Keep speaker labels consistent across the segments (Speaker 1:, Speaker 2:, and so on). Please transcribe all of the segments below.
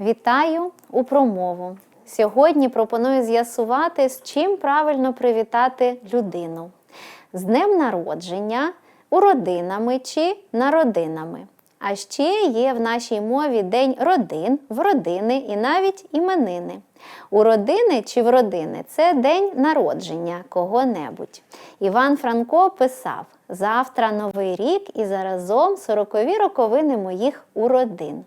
Speaker 1: Вітаю у промову. Сьогодні пропоную з'ясувати, з чим правильно привітати людину: з днем народження, уродинами чи народинами. А ще є в нашій мові День родин, в родини і навіть іменини. У родини чи в родини це день народження кого-небудь. Іван Франко писав: завтра новий рік і заразом сорокові роковини моїх уродин.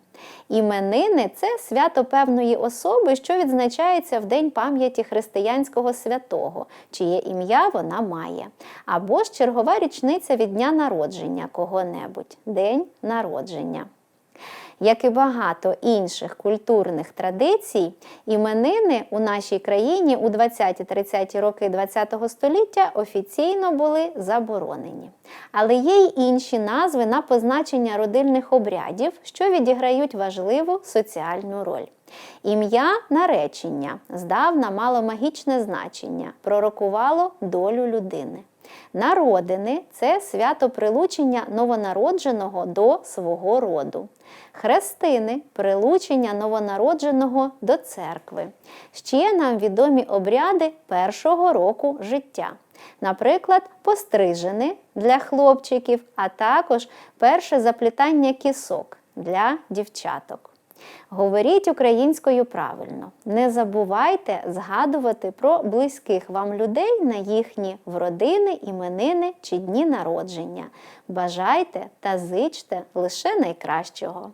Speaker 1: Іменини це свято певної особи, що відзначається в день пам'яті християнського святого, чиє ім'я вона має, або ж чергова річниця від дня народження кого-небудь день народження. Як і багато інших культурних традицій, іменини у нашій країні у 20-30 роки ХХ століття офіційно були заборонені. Але є й інші назви на позначення родильних обрядів, що відіграють важливу соціальну роль. Ім'я наречення здавна мало магічне значення, пророкувало долю людини. Народини це свято прилучення новонародженого до свого роду. Хрестини прилучення новонародженого до церкви. Ще нам відомі обряди першого року життя. Наприклад, пострижени для хлопчиків, а також перше заплітання кісок для дівчаток. Говоріть українською правильно. Не забувайте згадувати про близьких вам людей на їхні вродини, іменини чи дні народження. Бажайте та зичте лише найкращого.